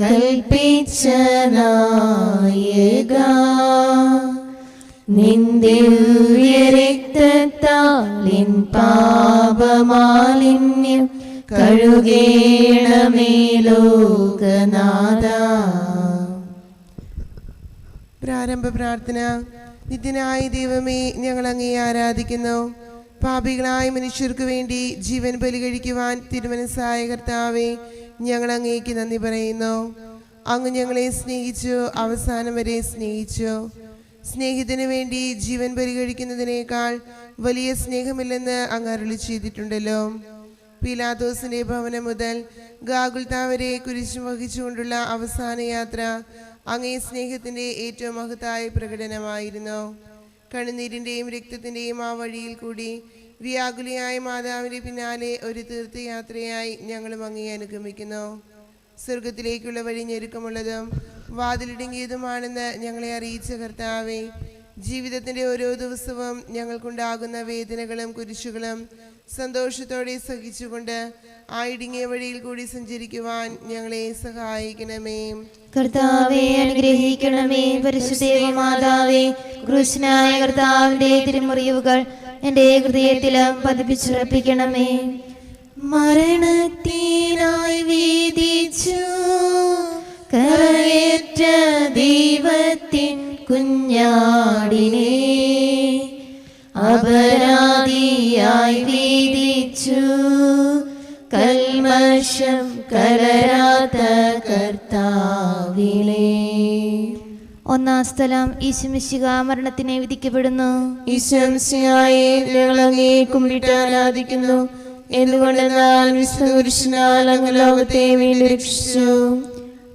പിൻചെല്ലാൻ കൽപ്പിച്ച നായക നിന്ദിവ്യരക്തത്താലിൻ പാപമാലിന്യം കഴുകേണമേ ലോകനാഥ. പ്രാരംഭ പ്രാർത്ഥന. നിത്യനായ ദൈവമേ ഞങ്ങൾ അങ്ങേ ആരാധിക്കുന്നു. പാപികളായ മനുഷ്യർക്ക് വേണ്ടി ജീവൻ ബലി കഴിക്കുവാൻ തിരുമനസ്സായ കർത്താവേ ഞങ്ങൾ അങ്ങേക്ക് നന്ദി പറയുന്നു. അങ്ങ് ഞങ്ങളെ സ്നേഹിച്ചു അവസാനം വരെ സ്നേഹിച്ചു. സ്നേഹത്തിന് വേണ്ടി ജീവൻ പരിഗണിക്കുന്നതിനേക്കാൾ വലിയ സ്നേഹമില്ലെന്ന് അങ്ങ് അരുളി ചെയ്തിട്ടുണ്ടല്ലോ. പീലാദോസിന്റെ ഭവനം മുതൽ ഗാഗുൽത്ത വരെ കുരിശു വഹിച്ചുകൊണ്ടുള്ള അവസാന യാത്ര അങ്ങേ സ്നേഹത്തിന്റെ ഏറ്റവും മഹത്തായ പ്രകടനമായിരുന്നു. കണ്ണുനീരിന്റെയും രക്തത്തിന്റെയും ആ വഴിയിൽ കൂടി വ്യാകുലിയായ മാതാവിന്റെ പിന്നാലെ ഒരു തീർത്ഥയാത്രയായി ഞങ്ങളും അങ്ങേ അനുഗമിക്കുന്നു. സ്വർഗത്തിലേക്കുള്ള വഴി ഞെരുക്കമുള്ളതും വാതിലിടുങ്ങിയതുമാണെന്ന് ഞങ്ങളെ അറിയിച്ച കർത്താവെ ജീവിതത്തിന്റെ ഓരോ ദിവസവും ഞങ്ങൾക്കുണ്ടാകുന്ന വേദനകളും കുരിശുകളും സന്തോഷത്തോടെ സഹിച്ചുകൊണ്ട് ആ ഇടുങ്ങിയ വഴിയിൽ കൂടി സഞ്ചരിക്കുവാൻ ഞങ്ങളെ സഹായിക്കണമേ. കർത്താവേ അനുഗ്രഹിക്കണമേ. പരിശുദ്ധേവ മാതാവേ കൃഷ്ണനായ കർത്താവിന്റെ തിരുമുറിവുകൾ എന്റെ ഹൃദയത്തിലും പതിപ്പിച്ചുറപ്പിക്കണമേ. മരണത്തിനായി വീതിച്ചു കരയേറ്റ ദൈവത്തിൻ കുഞ്ഞാടിനെ. അപരാധിയായി വീതിച്ചു. കൽമശം കലരാത്ത കർത്താവിലേ ഒന്നാം സ്ഥലം ഈശുമിശിക മരണത്തിനെ വിധിക്കപ്പെടുന്നു. ഈശംസിയായി ഞങ്ങൾ അങ്ങേ കുമ്പിട്ട് ആരാധിക്കുന്നു. എന്തുകൊണ്ടെന്നാൽ വിശ്വപുരുഷനാൽ അങ്ങ് ലോകത്തെ വീണ്ടും രക്ഷിച്ചു.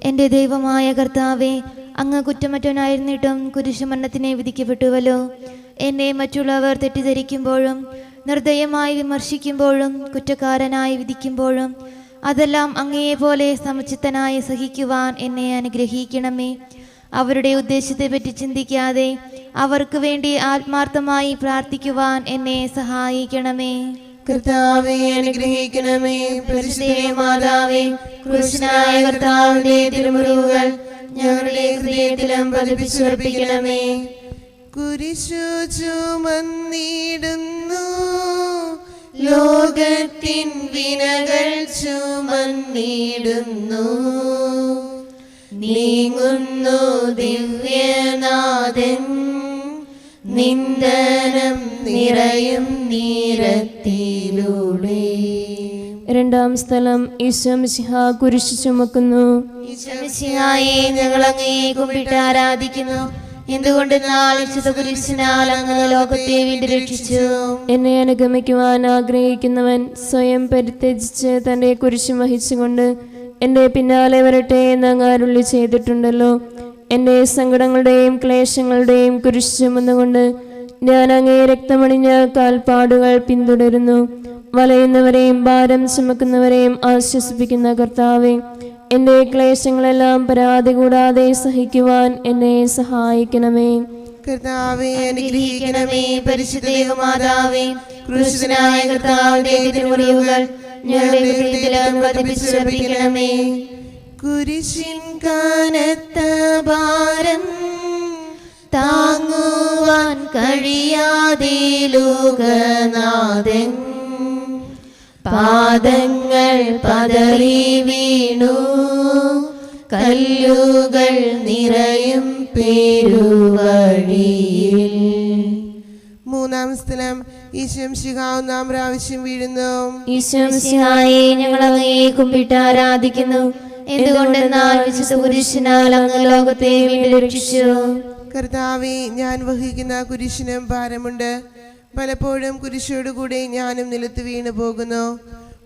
എന്റെ ദൈവമായ കർത്താവെ അങ്ങ് കുറ്റമറ്റവനായിരുന്നിട്ടും കുരിശുമരണത്തിനെ വിധിക്കപ്പെട്ടുവല്ലോ. എന്നെ മറ്റുള്ളവർ തെറ്റിദ്ധരിക്കുമ്പോഴും നിർദ്ദയമായി വിമർശിക്കുമ്പോഴും കുറ്റക്കാരനായി വിധിക്കുമ്പോഴും അതെല്ലാം അങ്ങയെപ്പോലെ സമചിത്തനായി സഹിക്കുവാൻ എന്നെ അനുഗ്രഹിക്കണമേ. അവരുടെ ഉദ്ദേശത്തെപ്പറ്റി ചിന്തിക്കാതെ അവർക്ക് വേണ്ടി ആത്മാർത്ഥമായി പ്രാർത്ഥിക്കുവാൻ എന്നെ സഹായിക്കണമേ. കർത്താവെ അനുഗ്രഹിക്കണമേ. പരിശുദ്ധേ മാതാവേ കൃഷ്ണനായ കർത്താവിന്റെ തിരുമുറിവുകൾ ഞങ്ങളുടെ ഹൃദയത്തിലും പതിപ്പിച്ചുറപ്പിക്കണമേ. കുരിശു ചുമന്നിടുന്നു ലോകത്തിൻ വിനകൾ ചുമന്നിടുന്നു. നീങ്ങുന്നു ദിവ്യനാഥൻ. നിന്ദനം നിറയും നീരത്തിലൂടെ. രണ്ടാം സ്ഥലം ഈശോമിശിഹ കുരിശു ചുമക്കുന്നു. ഈശോമിശിഹായെ ഞങ്ങൾ അങ്ങയെ കുമ്പിട്ട് ആരാധിക്കുന്നു. എന്തുകൊണ്ട് ലോകത്തെ വീണ്ടും രക്ഷിച്ചു? എന്നെ അനുഗമിക്കുവാൻ ആഗ്രഹിക്കുന്നവൻ സ്വയം പരിത്യജിച്ച് തന്റെ കുരിശ് വഹിച്ചുകൊണ്ട് എന്റെ പിന്നാലെ വരട്ടെ എന്ന് അങ്ങ് അരുളി ചെയ്തിട്ടുണ്ടല്ലോ. എന്റെ സങ്കടങ്ങളുടെയും ക്ലേശങ്ങളുടെയും കുരിശ് ചുമന്നുകൊണ്ട് ഞാൻ അങ്ങേ രക്തമണിഞ്ഞ കാൽപ്പാടുകൾ പിന്തുടരുന്നു. വലയുന്നവരെയും ഭാരം ചുമക്കുന്നവരെയും ആശ്വസിപ്പിക്കുന്ന കർത്താവെ എന്റെ ക്ലേശങ്ങളെല്ലാം പരാതി കൂടാതെ സഹിക്കുവാൻ എന്നെ സഹായിക്കണമേ. കർത്താവെ അനുഗ്രഹിക്കണമേ പരിശുദ്ധ കർത്താവിന്റെ തിരുമുറിവുകൾ ഞങ്ങളുടെ ഹൃദയത്തിലും പതിപ്പിച്ചുറപ്പിക്കണമേ കുരിശിൻ കാനത്ത ഭാരം താങ്ങുവാൻ കഴിയാതെ ലോകനാഥൻ പാദങ്ങൾ പതറി വീണു. കല്ലുകൾ നിറയും പേരുവഴിയിൽ. മൂന്നാം സ്ഥലം ഈശംശിക നാം പ്രാവശ്യം വീഴുന്നു. ഈശ്വംസിഹായെ ഞങ്ങൾ അങ്ങയെ കുമ്പിട്ട് ആരാധിക്കുന്നു എന്തുകൊണ്ടെന്നാൽ വിശുദ്ധ പുരുഷനാൽ അങ്ങ് ലോകത്തെ വീണ്ടും രക്ഷിച്ചു. കർത്താവെ ഞാൻ വഹിക്കുന്ന കുരിശിനും ഭാരമുണ്ട്. പലപ്പോഴും കുരിശോടുകൂടെ ഞാനും നിലത്ത് വീണു പോകുന്നു.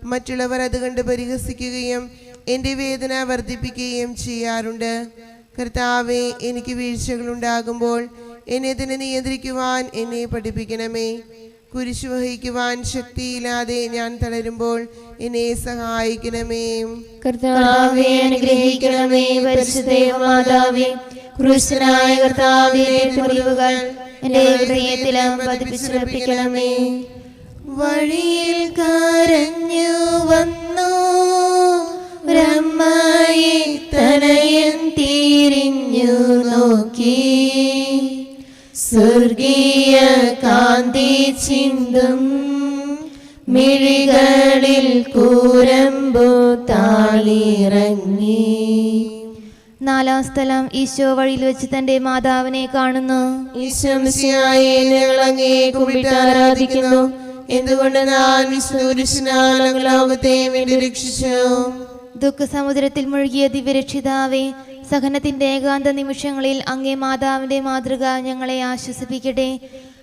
മറ്റുള്ളവർ അത് കണ്ട് പരിഹസിക്കുകയും എന്റെ വേദന വർദ്ധിപ്പിക്കുകയും ചെയ്യാറുണ്ട്. കർത്താവെ എനിക്ക് വീഴ്ചകളുണ്ടാകുമ്പോൾ എന്നെ തന്നെ നിയന്ത്രിക്കുവാൻ എന്നെ പഠിപ്പിക്കണമേ. കുരിശു വഹിക്കുവാൻ ശക്തിയില്ലാതെ ഞാൻ തളരുമ്പോൾ എന്നെ സഹായിക്കണമേ. കർത്താവെ അനുഗ്രഹിക്കണമേ പരിശുദ്ധ മാതാവേ എന്റെ ഹൃദയത്തിലും പതിപ്പിച്ചുറപ്പിക്കണമേ. വഴിയിൽ കരഞ്ഞു വന്നു. ബ്രഹ്മയെ തനയൻ തിരിഞ്ഞു നോക്കി. സ്വർഗീയ കാന്തി ചിന്തും മിഴികളിൽ കൂരമ്പു താളിറങ്ങി. നാലാം സ്ഥലം ഈശോ വഴിയിൽ വെച്ച് തന്റെ മാതാവിനെ കാണുന്നു. ആരാധിക്കുന്നു. എന്തുകൊണ്ട് ഞാൻ ലോകത്തെ വേണ്ടി രക്ഷിച്ചു? ദുഃഖസമുദ്രത്തിൽ മുഴുകിയ ദിവ്യരക്ഷിതാവേ സഹനത്തിന്റെ ഏകാന്ത നിമിഷങ്ങളിൽ അങ്ങേ മാതാവിന്റെ മാതൃക ഞങ്ങളെ ആശ്വസിപ്പിക്കട്ടെ.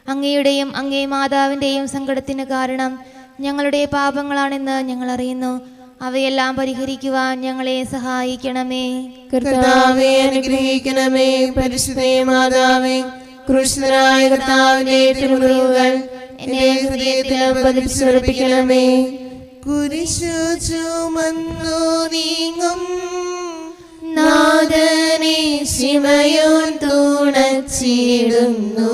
അങ്ങയുടെയും അങ്ങേ മാതാവിന്റെയും സങ്കടത്തിന് കാരണം ഞങ്ങളുടെ പാപങ്ങളാണെന്ന് ഞങ്ങൾ അറിയുന്നു. അവയെല്ലാം പരിഹരിക്കുവാൻ ഞങ്ങളെ സഹായിക്കണമേ. കർത്താവെ അനുഗ്രഹിക്കണമേ. പരിശുദ്ധേ മാതാവേ കൃഷ്ണനായ കർത്താവിന്റെ തിരുമുറിവുകൾ എന്റെ ഹൃദയത്തിൽ പതിപ്പിച്ചുറപ്പിക്കണമേ കുരിശു ചുമന്നു നീങ്ങും. നാദനെ ശിവയോൻ തുണച്ചിടുന്നു.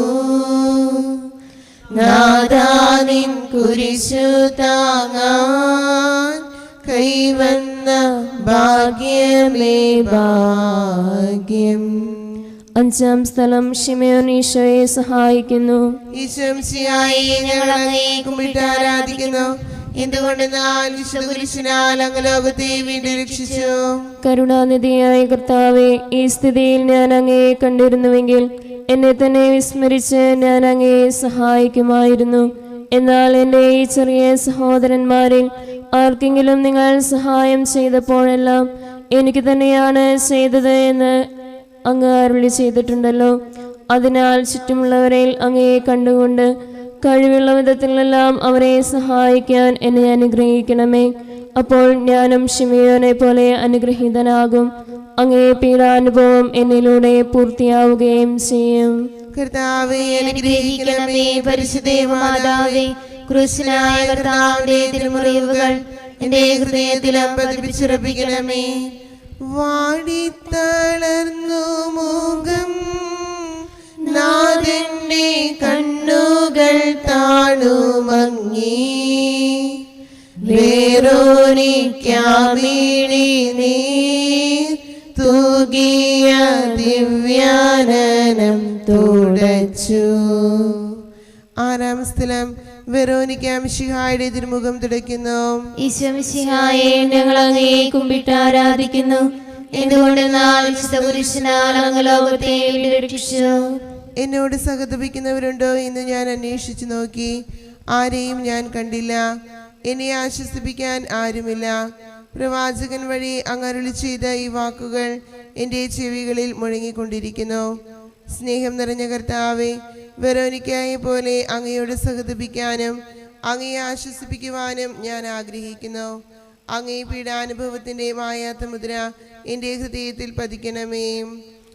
നാദാനിൻ കുരിശു താങ്ങാൻ കൈവന്ന ഭാഗ്യമേ ഭാഗ്യം. അഞ്ചാം സ്ഥലം ഷിമയോൻ ഈശോയെ സഹായിക്കുന്നു. ആരാധിക്കുന്നു. എന്തുകൊണ്ടെന്നാൽ നാൾ വിശ്വകുരിശിനാൽ അങ്ങ് ലോകത്തെ വീണ്ടും രക്ഷിച്ചു? കരുണാനിധിയായ കർത്താവെ ഈ സ്ഥിതിയിൽ ഞാൻ അങ്ങയെ കണ്ടിരുന്നുവെങ്കിൽ എന്നെ തന്നെ വിസ്മരിച്ച് ഞാൻ അങ്ങയെ സഹായിക്കുമായിരുന്നു. എന്നാൽ എന്റെ ഈ ചെറിയ സഹോദരന്മാരിൽ ആർക്കെങ്കിലും നിങ്ങൾ സഹായം ചെയ്തപ്പോഴെല്ലാം എനിക്ക് തന്നെയാണ് ചെയ്തത് എന്ന് അങ്ങ് അരുളി ചെയ്തിട്ടുണ്ടല്ലോ. അതിനാൽ ചുറ്റുമുള്ളവരെ അങ്ങയെ കണ്ടുകൊണ്ട് കഴിവുള്ള വിധത്തിലെല്ലാം അവരെ സഹായിക്കാൻ എന്നെ അനുഗ്രഹിക്കണമേ. അപ്പോൾ ഞാനും ഷിമിയോനെ പോലെ അനുഗ്രഹീതനാകും. അങ്ങേ പീഡാനുഭവം എന്നിലൂടെ പൂർത്തിയാവുകയും ചെയ്യും. കർത്താവെ അനുഗ്രഹിക്കണമേ പരിശുദ്ധേ മാതാവേ. ക്രൂശനായ കർത്താവിന്റെ തിരുമുറിവുകൾ എന്റെ ഹൃദയത്തിലും വാടി വാടിത്തളർന്നു മുഖം നാഥന്റെ കണ്ണുകൾ താണുമങ്ങി. വേറോനിക്കാമിഴി നീ തൂകിയ ദിവ്യാനനം തുടച്ചു. ആറാം സ്ഥലം വെറോനിക്കാമിഷിഹായുടെ തിരുമുഖം തുടയ്ക്കുന്നു. ഈശ്വമിശിഹായെ ഞങ്ങൾ കുമ്പിട്ട് ആരാധിക്കുന്നു. പുരുഷനാൽ അങ്ങ് ലോകത്തെ രക്ഷിച്ചു എന്നോട് സഹതപിക്കുന്നവരുണ്ടോ എന്ന് ഞാൻ അന്വേഷിച്ചു നോക്കി. ആരെയും ഞാൻ കണ്ടില്ല. എന്നെ ആശ്വസിപ്പിക്കാൻ ആരുമില്ല. പ്രവാചകൻ വഴി അങ്ങരുളി ചെയ്ത ഈ വാക്കുകൾ എന്റെ ചെവികളിൽ മുഴങ്ങിക്കൊണ്ടിരിക്കുന്നു. സ്നേഹം നിറഞ്ഞ കർത്താവെ വെറോനിക്കായെ പോലെ അങ്ങയോട് സഹതപിക്കാനും അങ്ങയെ ആശ്വസിപ്പിക്കുവാനും ഞാൻ ആഗ്രഹിക്കുന്നു. അങ്ങേ പീഡാനുഭവത്തിന്റെ മായാത്ത മുദ്ര എന്റെ ഹൃദയത്തിൽ പതിക്കണമേ.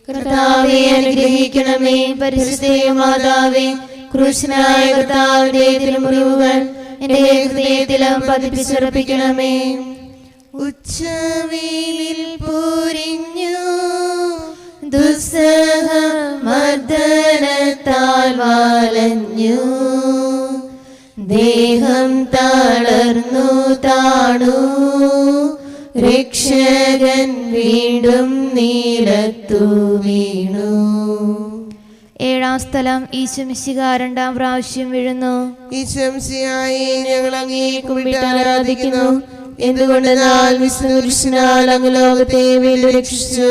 കർത്താവെ അനുഗ്രഹിക്കണമേ. പരിശുദ്ധേ മാതാവേ ക്രൂശനായ കർത്താവിന്റെ തിരുമുറിവുകൾ എന്റെ ഹൃദയത്തിലും പതിപ്പിച്ചുറപ്പിക്കണമേ. ഉച്ചവെയിലിൽ പൊരിഞ്ഞു ദുസ്സഹ വാലഞ്ഞു. ദേഹം തളർന്നു താണു. രക്ഷകൻ വീണ്ടും നീലത്തു വീണു. ഏഴാം സ്ഥലം ഈശമിശിക രണ്ടാം പ്രാവശ്യം വീഴുന്നു. ഈശംസിയായി ഞങ്ങൾ അങ്ങേക്കുമിട്ട് ആരാധിക്കുന്നു. എന്തുകൊണ്ട് നാൾ അങ്ങ് ലോകത്തെ വീണ്ടും രക്ഷിച്ചു?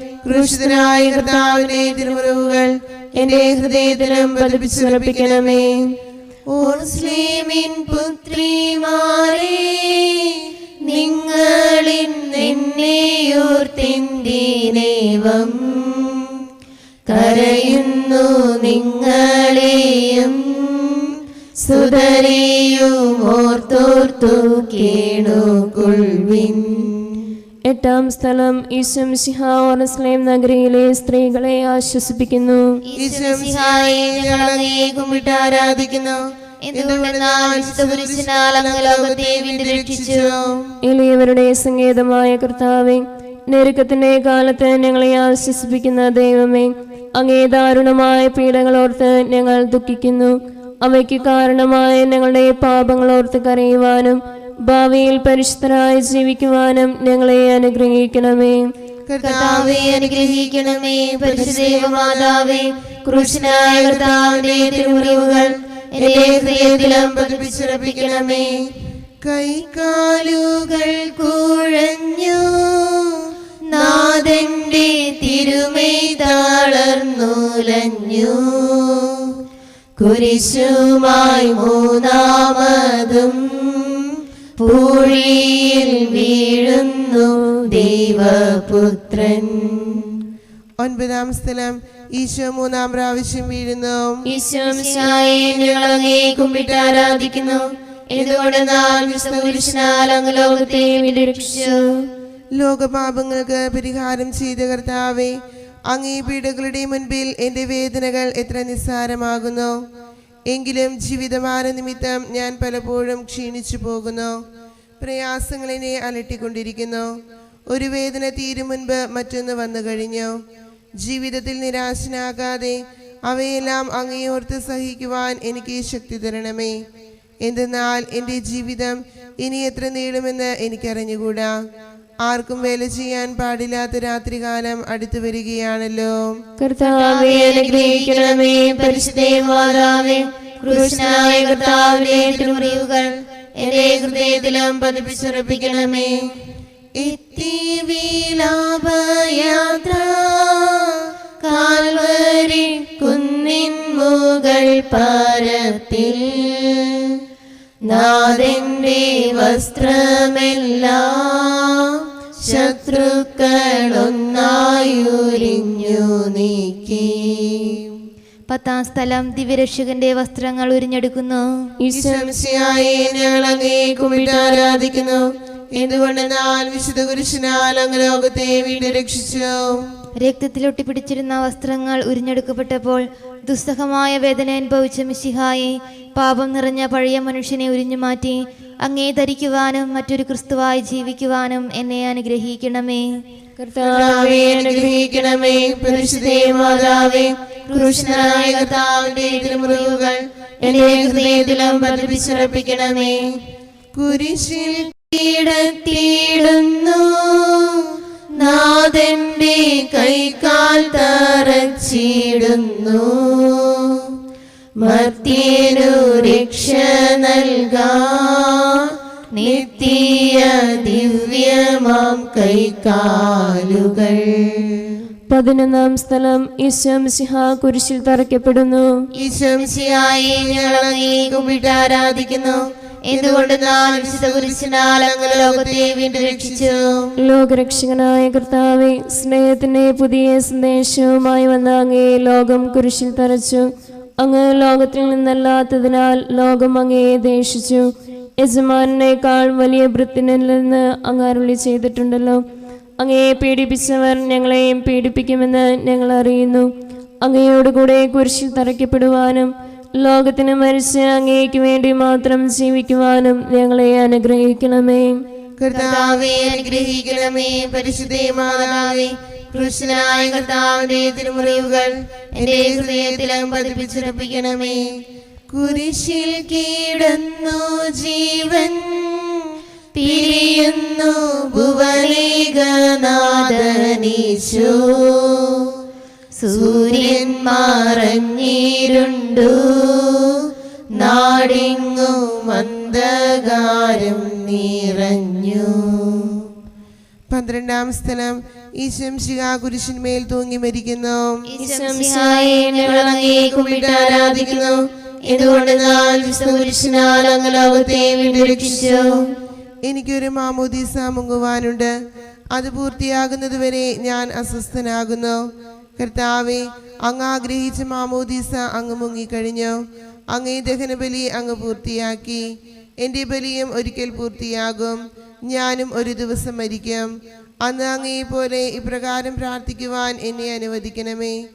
ക്രൂശിതനായ കർത്താവിനെ തിരുമുറിവുകൾ എന്റെ ഹൃദയത്തിലും പതിപ്പിച്ചുറപ്പിക്കണമേ. ഓർസ്ലീമിൻ പുത്രിമാരെ നിങ്ങളിൻ നിന്നെയോർത്തിന്തിനേവം കരയുന്നു നിങ്ങളെയും. സുതരെയും ഓർത്തോർത്തു കേണുകൊള്ളിൻ എട്ടാം സ്ഥലം ഈശം ശിഹാസ്ലേം നഗരിയിലെ സ്ത്രീകളെ ആശ്വസിപ്പിക്കുന്നു. ആരാധിക്കുന്നു. എളിയവരുടെ സങ്കേതമായ കർത്താവെ നെരുക്കത്തിന്റെ കാലത്ത് ഞങ്ങളെ ആശ്വസിപ്പിക്കുന്ന ദൈവമേ അങ്ങേ ദാരുണമായ പീഡകളോർത്ത് ഞങ്ങൾ ദുഃഖിക്കുന്നു. അവയ്ക്ക് കാരണമായ ഞങ്ങളുടെ പാപങ്ങളോർത്ത് കരയുവാനും ഭാവിയിൽ പരിശുദ്ധരായി ജീവിക്കുവാനും ഞങ്ങളെ അനുഗ്രഹിക്കണമേ. കർത്താവെ അനുഗ്രഹിക്കണമേ. എന്റെ കൈകാലുകൾ കുഴഞ്ഞു നാഥന്റെ തിരുമൈ താളർന്നുലഞ്ഞു. കുരിശുമായി മൂന്നാമതും പൂഴിയിൽ വീഴുന്നു ദൈവപുത്രൻ. ഒൻപതാം സ്ഥലം. ഈശോ മൂന്നാം പ്രാവശ്യം വീഴുന്നു. കുമ്പിട്ട് ആരാധിക്കുന്നു. എന്തുകൊണ്ടെന്നാൽ വിശുദ്ധ പുരുഷനാൽ അങ്ങ് ലോകത്തെ വിരക്ഷിച്ചു ലോകപാപങ്ങൾക്ക് പരിഹാരം ചെയ്ത കർത്താവെ അങ്ങേ പീഡകളുടെ മുൻപിൽ എന്റെ വേദനകൾ എത്ര നിസ്സാരമാകുന്നു. എങ്കിലും ജീവിതമാന നിമിത്തം ഞാൻ പലപ്പോഴും ക്ഷീണിച്ചു പോകുന്നു. പ്രയാസങ്ങൾ എന്നെ അലട്ടിക്കൊണ്ടിരിക്കുന്നു. ഒരു വേദന തീരും മുൻപ് മറ്റൊന്ന് വന്നു കഴിഞ്ഞു. ജീവിതത്തിൽ നിരാശനാകാതെ അവയെല്ലാം അങ്ങേയോർത്ത് സഹിക്കുവാൻ എനിക്ക് ശക്തി തരണമേ. എന്തെന്നാൽ എന്റെ ജീവിതം ഇനി എത്ര നീളുമെന്ന് എനിക്കറിഞ്ഞുകൂടാ. ആർക്കും വേല ചെയ്യാൻ പാടില്ലാത്ത രാത്രികാലം അടുത്തു വരികയാണല്ലോ. കർത്താവെ പരിശുദ്ധേ കൃഷ്ണനായ എന്റെ കാൽവരി കുന്നിൻ മുകൾ പാരത്തിൽ വസ്ത്രമെല്ലാം ശത്രുക്കളൊന്നായുരിഞ്ഞു നീക്കി. പത്താം സ്ഥലം ദിവ്യരക്ഷകന്റെ വസ്ത്രങ്ങൾ ഉരിഞ്ഞെടുക്കുന്നു. ആരാധിക്കുന്നു. എന്തുകൊണ്ടെന്നാൽ വിശുദ്ധ കുരിശിനാൽ അങ്ങ് ലോകത്തെ വീണ്ടും രക്ഷിച്ചു രക്തത്തിൽ ഒട്ടിപ്പിടിച്ചിരുന്ന വസ്ത്രങ്ങൾ ഉരിഞ്ഞെടുക്കപ്പെട്ടപ്പോൾ ദുസ്സഹമായ വേദന അനുഭവിച്ച മിശിഹായി പാപം നിറഞ്ഞ പഴയ മനുഷ്യനെ ഉരിഞ്ഞു മാറ്റി അങ്ങേ ധരിക്കുവാനും മറ്റൊരു ക്രിസ്തുവായി ജീവിക്കുവാനും എന്നെ അനുഗ്രഹിക്കണമേ. കർത്താവെ അനുഗ്രഹിക്കണമേ. പരിശുദ്ധേ മാതാവേ കൃഷ്ണനായ കർത്താവിന്റെ തിരുമുറിവുകൾ എന്റെ ഹൃദയത്തിലും പതിപ്പിച്ചുറപ്പിക്കണമേ. കുരിശിൽ കീടത്തിയിടുന്നു നാഥന്റെ കൈക്കാൽ തറച്ചിടുന്നു. മർത്യനു രക്ഷ നൽകാൻ കൈകാലുകൾ. പതിനൊന്നാം സ്ഥലം ഈശം സിഹ കുരിശിൽ തറയ്ക്കപ്പെടുന്നു. ഈശംശിയായി ഞങ്ങൾ അങ്ങേ കുമ്പിട്ട് ആരാധിക്കുന്നു. എന്തുകൊണ്ട് നാം വിശുദ്ധ കുരിശിനാൽ അങ്ങ് ലോകത്തെ വീണ്ടും രക്ഷിച്ചു? ലോകരക്ഷകനായ കർത്താവെ സ്നേഹത്തിന്റെ പുതിയ സന്ദേശവുമായി വന്ന അങ്ങേ ലോകം കുരിശിൽ തറച്ചു. അങ്ങ് ലോകത്തിൽ നിന്നല്ലാത്തതിനാൽ ലോകം അങ്ങയെ ദേഷിച്ചു. യജമാനേക്കാൾ വലിയ വൃത്തിനല്ലെന്ന് അങ്ങാരുള്ളി ചെയ്തിട്ടുണ്ടല്ലോ. അങ്ങയെ പീഡിപ്പിച്ചവർ ഞങ്ങളെയും പീഡിപ്പിക്കുമെന്ന് ഞങ്ങൾ അറിയുന്നു. അങ്ങയോടുകൂടെ കുരിശിൽ തറയ്ക്കപ്പെടുവാനും ലോകത്തിന് മരിച്ച് അങ്ങേക്ക് വേണ്ടി മാത്രം ജീവിക്കുവാനും ഞങ്ങളെ അനുഗ്രഹിക്കണമേ. അനുഗ്രഹിക്കണമേ. പരിശുദ്ധേ മാതാവേ കൃഷ്ണനായ കർത്താവിന്റെ തിരുമുറിവുകൾ എന്റെ ഹൃദയത്തിലും പതിപ്പിച്ചുറപ്പിക്കണമേ. കുരിശിൽ കീടുന്നു ജീവൻ പിരിയുന്നു ഭുവനേകനാഥനീശോ. സൂര്യൻ മറഞ്ഞിരുണ്ടു നാടിങ്ങു മന്ദകാരം നിറഞ്ഞു. പന്ത്രണ്ടാം സ്ഥലം ഈശംശിക കുരിശിന്മേൽ തൂങ്ങി മരിക്കുന്നു. ഈശോമിശിഹായെ രക്ഷിച്ചു എനിക്കൊരു മാമോദീസ മുങ്ങുവാനുണ്ട്. അത് പൂർത്തിയാകുന്നതുവരെ ഞാൻ അസ്വസ്ഥനാകുന്നു. കർത്താവെ അങ്ങ് ആഗ്രഹിച്ച മാമോദീസ അങ്ങ് മുങ്ങിക്കഴിഞ്ഞു. അങ്ങേ ദഹനബലി അങ്ങ് പൂർത്തിയാക്കി. എന്റെ ബലിയും ഒരിക്കൽ പൂർത്തിയാകും. ഞാനും ഒരു ദിവസം മരിക്കും. അന്ന് അങ്ങേ പോലെ ഇപ്രകാരം പ്രാർത്ഥിക്കുവാൻ എന്നെ അനുവദിക്കണമേ.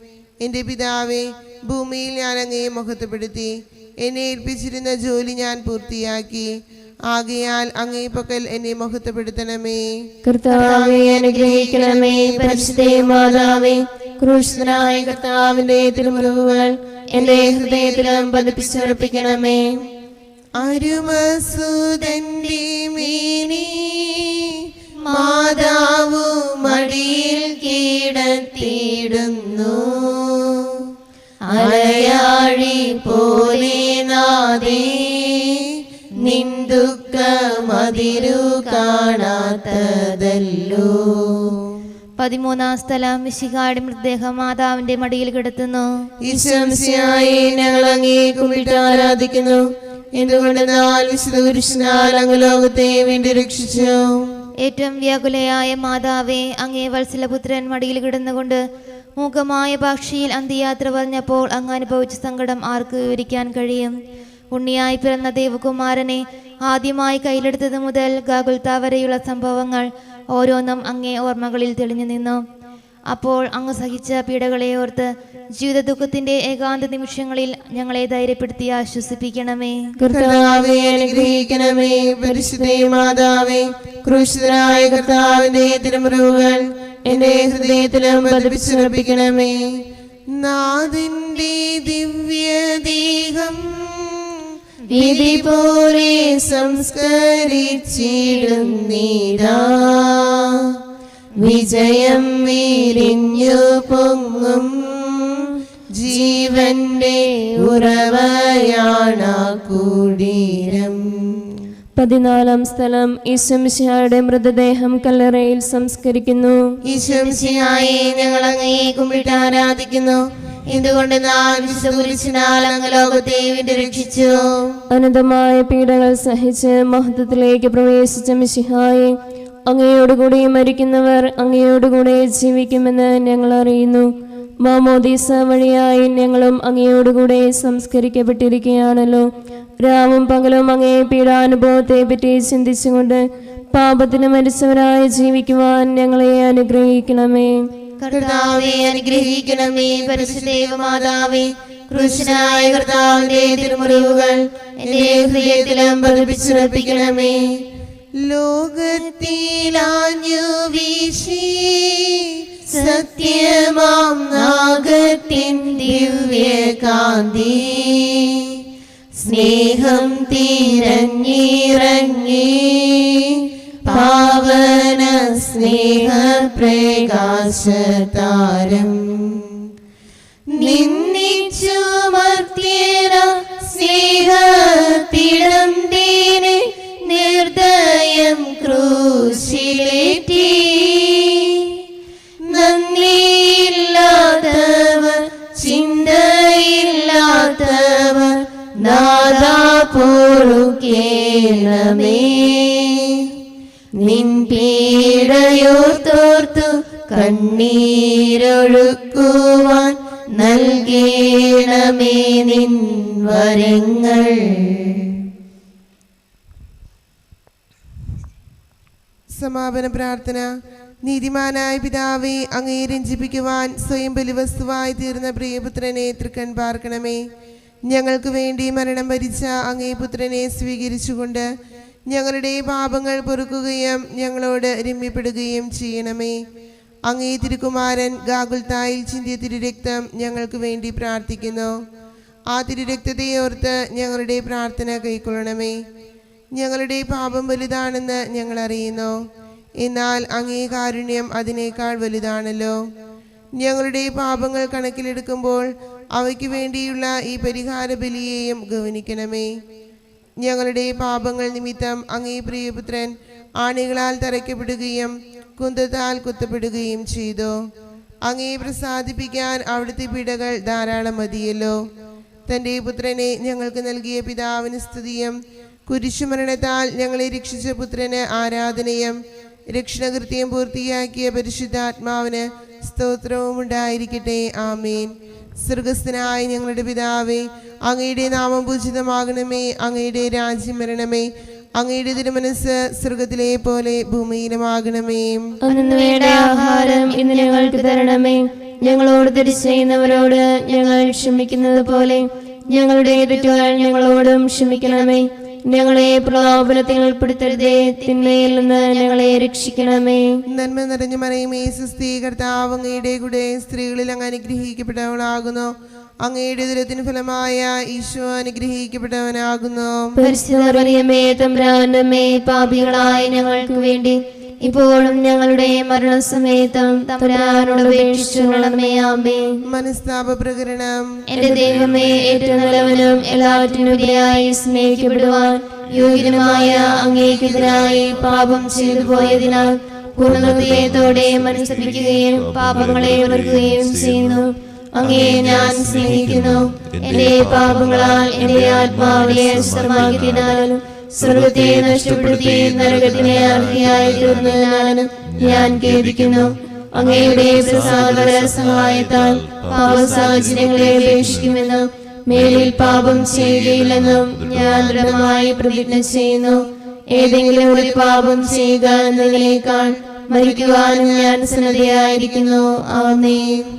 എന്റെ പിതാവേ ഭൂമിയിൽ ഞാൻ അങ്ങയെ മഹത്വപ്പെടുത്തി. എന്നെ ഏൽപ്പിച്ചിരുന്ന ജോലി ഞാൻ പൂർത്തിയാക്കി. ആകയാൽ അങ്ങേ പക്കൽ എന്നെ മഹത്വപ്പെടുത്തണമേ. കർത്താവെ അനുഗ്രഹിക്കണമേ. പരിശുദ്ധേ മാതാവേ ക്രൂശനായ കർത്താവിന്റെ തിരുമുറിവുകൾ എന്റെ ഹൃദയത്തിലും പതിപ്പിച്ചുറപ്പിക്കണമേ. അരുമസുതന്റെ മേനി മാതാവു മടിയിൽ കീടത്തിയിടുന്നു അലയാഴി പോലെ നാദേ നിന്ദുക്ക മതിരു കാണാത്തതല്ലോ. പതിമൂന്നാം സ്ഥലം മിശിഹായുടെ മൃതദേഹം മാതാവിന്റെ മടിയിൽ കിടത്തുന്നു. ഞങ്ങൾ അങ്ങേ കുമ്പിട്ട് ആരാധിക്കുന്നു. എന്തുകൊണ്ടെന്നാൽ വിശുദ്ധ പുരുഷനാൽ അങ്ങ് ലോകത്തെ വേണ്ടി രക്ഷിച്ചു? ഏറ്റവും വ്യാകുലയായ മാതാവേ അങ്ങേ വത്സലപുത്രൻ മടിയിൽ കിടന്നുകൊണ്ട് മൂകമായ ഭാഷയിൽ അന്ത്യയാത്ര പറഞ്ഞപ്പോൾ അങ്ങ് അനുഭവിച്ച സങ്കടം ആർക്ക് വിവരിക്കാൻ കഴിയും? ഉണ്ണിയായി പിറന്ന ദേവകുമാരനെ ആദ്യമായി കയ്യിലെടുത്തത് മുതൽ ഗാകുൽത്ത വരെയുള്ള സംഭവങ്ങൾ ഓരോന്നും അങ്ങേ ഓർമ്മകളിൽ തെളിഞ്ഞു നിന്നു. അപ്പോൾ അങ്ങ് സഹിച്ച പീഡകളെ ഓർത്ത് ജീവിത ദുഃഖത്തിന്റെ ഏകാന്ത നിമിഷങ്ങളിൽ ഞങ്ങളെ ധൈര്യപ്പെടുത്തി ആശ്വസിപ്പിക്കണമേ. കർത്താവെ അനുഗ്രഹിക്കണമേ. പരിശുദ്ധേ മാതാവേ കർത്താവിന്റെ തിരുമുറിവുകൾ എന്റെ ഹൃദയത്തിലും പതിപ്പിച്ചുറപ്പിക്കണമേ നാദിന്റെ ദിവ്യദേഹം വിധി പോലെ സംസ്കരിച്ചിടുന്നീരാ. വിജയം വീരിഞ്ഞു പൊങ്ങും. ജീവന്റെ ഉറവയാണ കുടീരം. പതിനാലാം സ്ഥലം ഈശ്വംശിയായുടെ മൃതദേഹം കല്ലറയിൽ സംസ്കരിക്കുന്നു. ഈശ്വംശിയായി ഞങ്ങൾ അങ്ങയെ കുമ്പിട്ട് ആരാധിക്കുന്നു. എന്തുകൊണ്ട് ലോകത്തെ രക്ഷിച്ചു? അനന്തമായ പീഡകൾ സഹിച്ച് മഹത്വത്തിലേക്ക് പ്രവേശിച്ച മിശിഹായി അങ്ങയോടുകൂടി മരിക്കുന്നവർ അങ്ങയോടുകൂടെ ജീവിക്കുമെന്ന് ഞങ്ങൾ അറിയുന്നു. മാമോദീസ വഴിയായി ഞങ്ങളും അങ്ങയോടുകൂടെ സംസ്കരിക്കപ്പെട്ടിരിക്കുകയാണല്ലോ. രാവും പകലും അങ്ങേ പീഡാനുഭവത്തെ പറ്റി ചിന്തിച്ചുകൊണ്ട് പാപത്തിന് മരിച്ചവരായി ജീവിക്കുവാൻ ഞങ്ങളെ അനുഗ്രഹിക്കണമേ. കർത്താവെ അനുഗ്രഹിക്കണമേ. പരിശുദ്ധേവ മാതാവേ കൃഷ്ണനായ കർത്താവിന്റെ തിരുമുറിവുകൾ എന്റെ ഹൃദയത്തിലും പതിപ്പിച്ചുറപ്പിക്കണമേ. ലോകത്തിലാഞ്ഞു വീശി സത്യമാം നാഗത്തിൻ ദിവ്യകാന്തി. സ്നേഹം തിരഞ്ഞിറങ്ങി പാവന സ്നേഹ പ്രകാശതാരം. നിന്നിച്ചു മർത്യന സ്നേഹത്തിടം തീരെ നിർദ്ദയം ക്രൂശിലേറ്റി പൊറുക്കേണമേ നിൻ പീഡയോർത്തോർത്തു കണ്ണീരൊഴുക്കുവാൻ നൽകേണമേ നിൻ വരങ്ങൾ. സമാപന പ്രാർത്ഥന. നീതിമാനായ പിതാവെ അങ്ങയെ രഞ്ജിപ്പിക്കുവാൻ സ്വയം ബലിവസ്തുവായി തീർന്ന പ്രിയപുത്രനെ തൃക്കൺ പാർക്കണമേ. ഞങ്ങൾക്ക് വേണ്ടി മരണം വരിച്ച അങ്ങേ പുത്രനെ സ്വീകരിച്ചുകൊണ്ട് ഞങ്ങളുടെ പാപങ്ങൾ പൊറുക്കുകയും ഞങ്ങളോട് രമ്യപ്പെടുകയും ചെയ്യണമേ. അങ്ങേ തിരുക്കുമാരൻ ഗാകുൽത്തായിൽ ചിന്തിയ തിരുരക്തം ഞങ്ങൾക്ക് വേണ്ടി പ്രാർത്ഥിക്കുന്നു. ആ തിരുരക്തത്തെ ഞങ്ങളുടെ പ്രാർത്ഥന കൈക്കൊള്ളണമേ. ഞങ്ങളുടെ പാപം വലുതാണെന്ന് ഞങ്ങൾ അറിയുന്നു. എന്നാൽ അങ്ങേ കാരുണ്യം അതിനേക്കാൾ വലുതാണല്ലോ. ഞങ്ങളുടെ പാപങ്ങൾ കണക്കിലെടുക്കുമ്പോൾ അവയ്ക്ക് വേണ്ടിയുള്ള ഈ പരിഹാര ബലിയെയും ഗവനിക്കണമേ. ഞങ്ങളുടെ പാപങ്ങൾ നിമിത്തം അങ്ങേ പ്രിയപുത്രൻ ആണികളാൽ തറയ്ക്കപ്പെടുകയും കുന്തത്താൽ കുത്തപ്പെടുകയും ചെയ്തു. അങ്ങേ പ്രസാദിപ്പിക്കാൻ അവിടുത്തെ പിടകൾ ധാരാളം മതിയല്ലോ. തന്റെ പുത്രനെ ഞങ്ങൾക്ക് നൽകിയ പിതാവിന് സ്തുതിയും കുരിശുമരണത്താൽ ഞങ്ങളെ രക്ഷിച്ച പുത്രന് ആരാധനയും രക്ഷണകൃത്യം പൂർത്തിയാക്കിയ പരിശുദ്ധാത്മാവിന് സ്തോത്രവും ഉണ്ടായിരിക്കട്ടെ ആമേൻ. സ്വർഗസ്ഥനായ ഞങ്ങളുടെ പിതാവേ അങ്ങയുടെ നാമം പൂജിതമാകണമേ അങ്ങയുടെ രാജ്യം വരണമേ അങ്ങയുടെ തിരുമനസ് സ്വർഗത്തിലെ പോലെ ഭൂമിയിലുമാകണമേ. ആഹാരം ഇന്ന് ഞങ്ങൾക്ക് തരണമേ. ഞങ്ങളോട് തെറ്റ് ചെയ്യുന്നവരോട് ഞങ്ങൾ ക്ഷമിക്കുന്നത് പോലെ ഞങ്ങളുടെ തെറ്റുകൾ ഞങ്ങളോടും ക്ഷമിക്കണമേ. ഞങ്ങളെ പ്രലോഭനത്തിൽ ഉൾപ്പെടുത്തരുതേ. തിന്മയിൽ നിന്ന് ഞങ്ങളെ രക്ഷിക്കണമേ. നന്മ നിറഞ്ഞു മറിയുമേ സുസ്ഥീ കർത്താവ് അങ്ങയുടെ കൂടെ സ്ത്രീകളിൽ അങ്ങ് അനുഗ്രഹിക്കപ്പെട്ടവളാകുന്നു. അങ്ങയുടെ ദുരത്തിന് ഫലമായ ഈശോ അനുഗ്രഹിക്കപ്പെട്ടവനാകുന്നു. തമ്പ്രാനമ്മേ പാപികളായ ഞങ്ങൾക്ക് വേണ്ടി ഇപ്പോഴും ഞങ്ങളുടെ മരണസമയത്തും തമ്പ്രാനോട് അപേക്ഷിച്ചുകൊള്ളണമേ ആമേ മനസ്താപ പ്രകരണം എന്റെ ദൈവമേ ഏറ്റവും നല്ലവനും എല്ലാറ്റിനുപരിയായി സ്നേഹിക്കപ്പെടുവാൻ യോഗ്യനുമായ അങ്ങേക്കെതിരായി പാപം ചെയ്തു പോയതിനാൽ പൂർണഹൃദയത്തോടെ മനസ്സിപ്പിക്കുകയും പാപങ്ങളെ ഉണർക്കുകയും ചെയ്യുന്നു. അങ്ങേ ഞാൻ സ്നേഹിക്കുന്നു. എന്റെ പാപങ്ങളാൽ എന്റെ ആത്മാവിനെ അസ്തമാക്കിയതിനാലും സ്വർഗത്തെ നഷ്ടപ്പെടുത്തി നരകത്തിനെ അർഹിയായി തീർന്നതിനാലും ഞാൻ ഖേദിക്കുന്നു. അങ്ങയുടെ പ്രസാദകര സഹായത്താൽ പാപ സാഹചര്യങ്ങളെ ഉപേക്ഷിക്കുമെന്നും മേലിൽ പാപം ചെയ്യുകയില്ലെന്നും ഞാൻ ദൃഢമായി പ്രതിജ്ഞ ചെയ്യുന്നു. ഏതെങ്കിലും ഒരു പാപം ചെയ്യുക എന്നതിനേക്കാൾ മരിക്കുവാനും ഞാൻ സന്നദ്ധയായിരിക്കുന്നു. ആമേൻ.